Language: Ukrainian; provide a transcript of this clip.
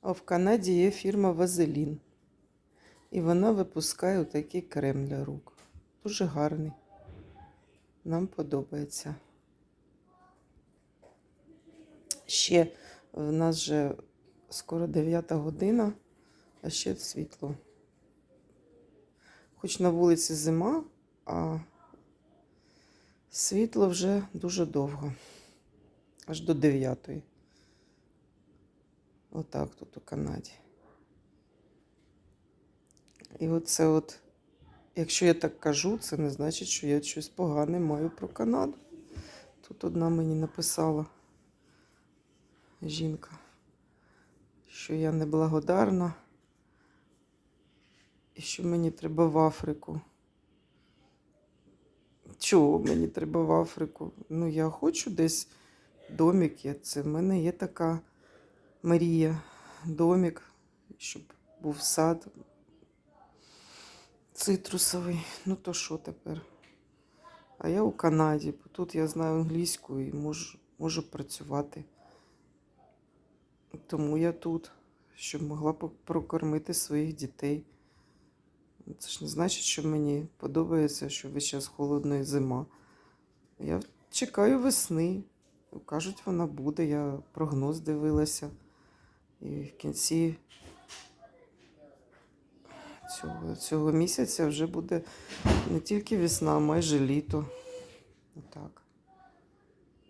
А в Канаді є фірма Вазелін. І вона випускає такий крем для рук. Дуже гарний. Нам подобається. Ще в нас вже скоро 9 година, а ще світло. Хоч на вулиці зима, а світло вже дуже довго. Аж до 9. Отак тут у Канаді. І оце от, якщо я так кажу, це не значить, що я щось погане маю про Канаду. Тут одна мені написала жінка, що я неблагодарна і що мені треба в Африку. Чого мені треба в Африку? Ну, я хочу десь домик. Це в мене є така мрія. Домик, щоб був сад цитрусовий. Ну то що тепер? А я у Канаді, бо тут я знаю англійську і можу, можу працювати. Тому я тут, щоб могла прокормити своїх дітей. Це ж не значить, що мені подобається, що весь час холодно і зима. Я чекаю весни. Кажуть, вона буде. Я прогноз дивилася. І в кінці цього, цього місяця вже буде не тільки весна, а майже літо. Отак.